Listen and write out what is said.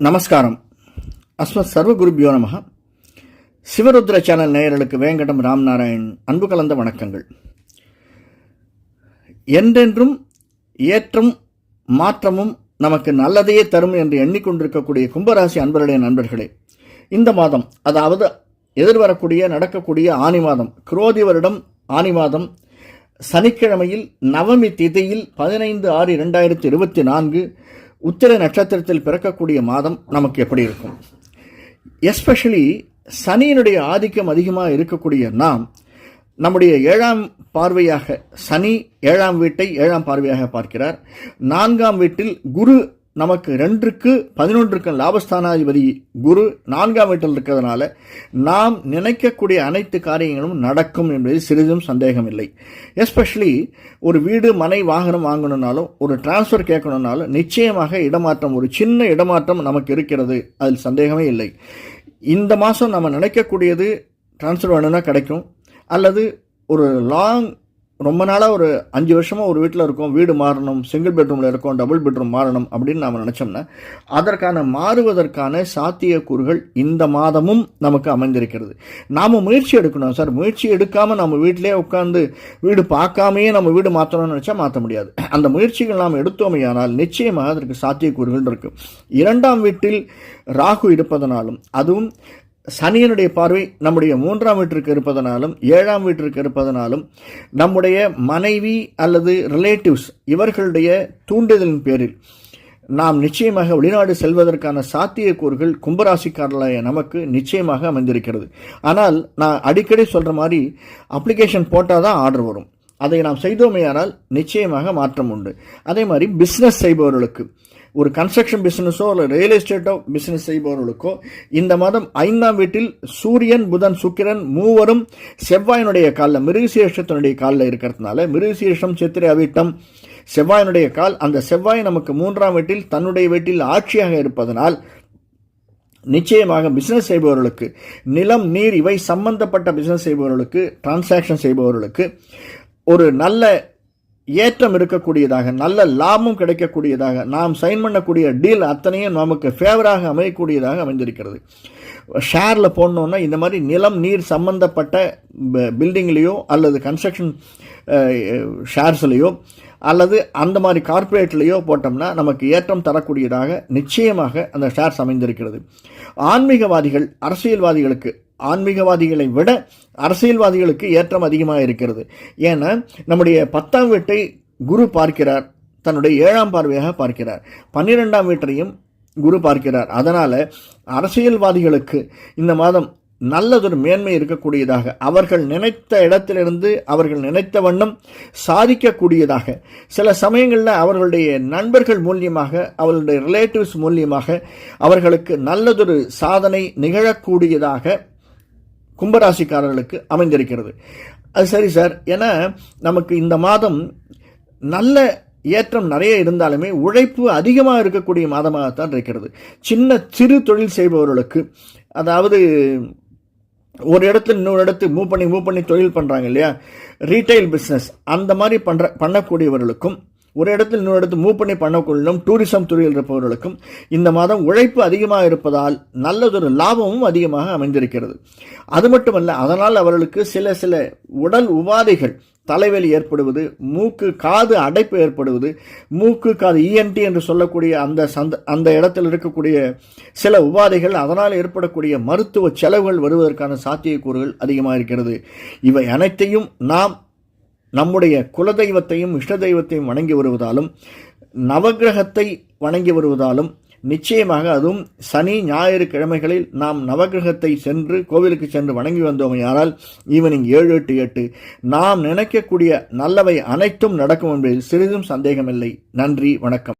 நமஸ்காரம். அஸ்மத் சர்வகுருபியோ நமக சிவருத்ர சேனல் நேயர்களுக்கு வேங்கடம் ராம்நாராயண் அன்பு கலந்த வணக்கங்கள். என்றென்றும் ஏற்றம் மாற்றமும் நமக்கு நல்லதையே தரும் என்று எண்ணிக்கொண்டிருக்கக்கூடிய கும்பராசி அன்பர்களுடைய நண்பர்களே இந்த மாதம் அதாவது எதிர்வரக்கூடிய நடக்கக்கூடிய ஆனி மாதம் குரோதி வருடம் ஆனி மாதம் சனிக்கிழமையில் நவமி திதியில் பதினைந்து ஆறு இரண்டாயிரத்தி இருபத்தி நான்கு உத்திர நட்சத்திரத்தில் பிறக்கக்கூடிய மாதம் நமக்கு எப்படி இருக்கும்? எஸ்பெஷலி சனியினுடைய ஆதிக்கம் அதிகமாக இருக்கக்கூடிய நாம் நம்முடைய ஏழாம் பார்வையாக சனி ஏழாம் வீட்டை ஏழாம் பார்வையாக பார்க்கிறார். நான்காம் வீட்டில் குரு நமக்கு ரெண்டுக்கு பதினொன்றுக்கு லாபஸ்தானாதிபதி குரு நான்காம் வீட்டில் இருக்கிறதுனால நாம் நினைக்கக்கூடிய அனைத்து காரியங்களும் நடக்கும் என்பதில் சிறிதும் சந்தேகம் இல்லை எஸ்பெஷலி ஒரு வீடு மனை வாகனம் வாங்கணுன்னாலும் ஒரு டிரான்ஸ்ஃபர் கேட்கணுன்னாலும் நிச்சயமாக இடமாற்றம் ஒரு சின்ன இடமாற்றம் நமக்கு இருக்கிறது. அதில் சந்தேகமே இல்லை. இந்த மாதம் நம்ம நினைக்கக்கூடியது ட்ரான்ஸ்ஃபர் வேணும்னா கிடைக்கும். அல்லது ஒரு லாங் ரொம்ப நாளாக ஒரு அஞ்சு வருஷமாக ஒரு வீட்டில் இருக்கோம். வீடு மாறணும் சிங்கிள் பெட்ரூமில் இருக்கோம் டபுள் பெட்ரூம் மாறணும் அப்படின்னு நாம் நினச்சோம்னா அதற்கான மாறுவதற்கான சாத்தியக்கூறுகள் இந்த மாதமும் நமக்கு அமைந்திருக்கிறது. நாம் முயற்சி எடுக்கணும் சார். முயற்சி எடுக்காமல் நம்ம வீட்டிலே உட்காந்து வீடு பார்க்காமையே நம்ம வீடு மாற்றணும்னு நினச்சா மாற்ற முடியாது. அந்த முயற்சிகள் நாம் எடுத்தோமையானால் நிச்சயமாக அதற்கு சாத்தியக்கூறுகள் இருக்கும் இரண்டாம் வீட்டில் ராகு இருப்பதனாலும் அதுவும் சனியனுடைய பார்வை நம்முடைய மூன்றாம் வீட்டிற்கு இருப்பதனாலும் ஏழாம் வீட்டிற்கு இருப்பதனாலும் நம்முடைய மனைவி அல்லது ரிலேட்டிவ்ஸ் இவர்களுடைய தூண்டுதலின் பேரில் நாம் நிச்சயமாக வெளிநாடு செல்வதற்கான சாத்தியக்கூறுகள் கும்பராசிக்காரர்களாய நமக்கு நிச்சயமாக அமைந்திருக்கிறது. ஆனால் நான் அடிக்கடி சொல்கிற மாதிரி அப்ளிகேஷன் போட்டால் தான் ஆர்டர் வரும். அதை நாம் செய்தோமேயானால் நிச்சயமாக மாற்றம் உண்டு. அதே மாதிரி பிஸ்னஸ் செய்பவர்களுக்கு ஒரு கன்ஸ்ட்ரக்ஷன் பிஸ்னஸோ இல்லை ரியல் எஸ்டேட்டோ பிஸ்னஸ் செய்பவர்களுக்கோ இந்த மாதம் ஐந்தாம் வீட்டில் சூரியன் புதன் சுக்கிரன் மூவரும் செவ்வாயினுடைய காலில் மிருகசீஷத்தினுடைய காலில் இருக்கிறதுனால மிருகசீஷம் சித்திரை அவிட்டம் செவ்வாயினுடைய கால் அந்த செவ்வாய் நமக்கு மூன்றாம் வீட்டில் தன்னுடைய வீட்டில் ஆட்சியாக இருப்பதனால் நிச்சயமாக பிஸ்னஸ் செய்பவர்களுக்கு நிலம் நீர் இவை சம்பந்தப்பட்ட பிஸ்னஸ் செய்பவர்களுக்கு டிரான்சாக்ஷன் செய்பவர்களுக்கு ஒரு நல்ல ஏற்றம் இருக்கக்கூடியதாக நல்ல லாபம் கிடைக்கக்கூடியதாக நாம் சைன் பண்ணக்கூடிய டீல் அத்தனையும் நமக்கு ஃபேவராக அமையக்கூடியதாக அமைந்திருக்கிறது. ஷேரில் போடணுன்னா இந்த மாதிரி நிலம் நீர் சம்பந்தப்பட்ட பில்டிங்லேயோ அல்லது கன்ஸ்ட்ரக்ஷன் ஷேர்ஸ்லேயோ அல்லது அந்த மாதிரி கார்ப்பரேட்லேயோ போட்டோம்னா நமக்கு ஏற்றம் தரக்கூடியதாக நிச்சயமாக அந்த ஷேர்ஸ் அமைந்திருக்கிறது. ஆன்மீகவாதிகள் அரசியல்வாதிகளுக்கு ஆன்மீகவாதிகளை விட அரசியல்வாதிகளுக்கு ஏற்றம் அதிகமாக இருக்கிறது. ஏன்னா நம்முடைய பத்தாம் வீட்டை குரு பார்க்கிறார். தன்னுடைய ஏழாம் பார்வையாக பார்க்கிறார். பன்னிரெண்டாம் வீட்டையும் குரு பார்க்கிறார். அதனால் அரசியல்வாதிகளுக்கு இந்த மாதம் நல்லதொரு மேன்மை இருக்கக்கூடியதாக அவர்கள் நினைத்த இடத்திலிருந்து அவர்கள் நினைத்த வண்ணம் சாதிக்கக்கூடியதாக சில சமயங்களில் அவர்களுடைய நண்பர்கள் மூலியமாக அவர்களுடைய ரிலேட்டிவ்ஸ் மூலியமாக அவர்களுக்கு நல்லதொரு சாதனை நிகழக்கூடியதாக கும்பராசிக்காரர்களுக்கு அமைந்திருக்கிறது. அது சரி சார். ஏன்னா நமக்கு இந்த மாதம் நல்ல ஏற்றம் நிறைய இருந்தாலுமே உழைப்பு அதிகமாக இருக்கக்கூடிய மாதமாகத்தான் இருக்கிறது. சின்ன சிறு தொழில் செய்பவர்களுக்கு அதாவது ஒரு இடத்துல இன்னொரு இடத்துக்கு மூவ் பண்ணி மூவ் பண்ணி தொழில் பண்ணுறாங்க இல்லையா? ரீட்டைல் பிஸ்னஸ் அந்த மாதிரி பண்ணுற பண்ணக்கூடியவர்களுக்கும் ஒரு இடத்தில் இன்னொரு இடத்து மூவ் பண்ணி பண்ணக்குள்ளும் டூரிசம் துறையில் இருப்பவர்களுக்கும் இந்த மாதம் உழைப்பு அதிகமாக இருப்பதால் நல்லதொரு லாபமும் அதிகமாக அமைந்திருக்கிறது. அது மட்டுமல்ல அதனால் அவர்களுக்கு சில சில உடல் உபாதைகள் தலைவலி ஏற்படுவது மூக்கு காது அடைப்பு ஏற்படுவது மூக்கு காது இஎன்டி என்று சொல்லக்கூடிய அந்த சந்த அந்த இடத்தில் இருக்கக்கூடிய சில உபாதைகள் அதனால் ஏற்படக்கூடிய மருத்துவ செலவுகள் வருவதற்கான சாத்தியக்கூறுகள் அதிகமாக இருக்கிறது. இவை அனைத்தையும் நாம் நம்முடைய குலதெய்வத்தையும் இஷ்ட தெய்வத்தையும் வணங்கி வருவதாலும் நவகிரகத்தை வணங்கி வருவதாலும் நிச்சயமாக அதுவும் சனி ஞாயிறு கிழமைகளில் நாம் நவகிரகத்தை சென்று கோவிலுக்கு சென்று வணங்கி வந்தோமையானால் ஈவினிங் ஏழு எட்டு எட்டு நாம் நினைக்கக்கூடிய நல்லவை அனைத்தும் நடக்கும் என்பதில் சிறிதும் சந்தேகமில்லை. நன்றி வணக்கம்.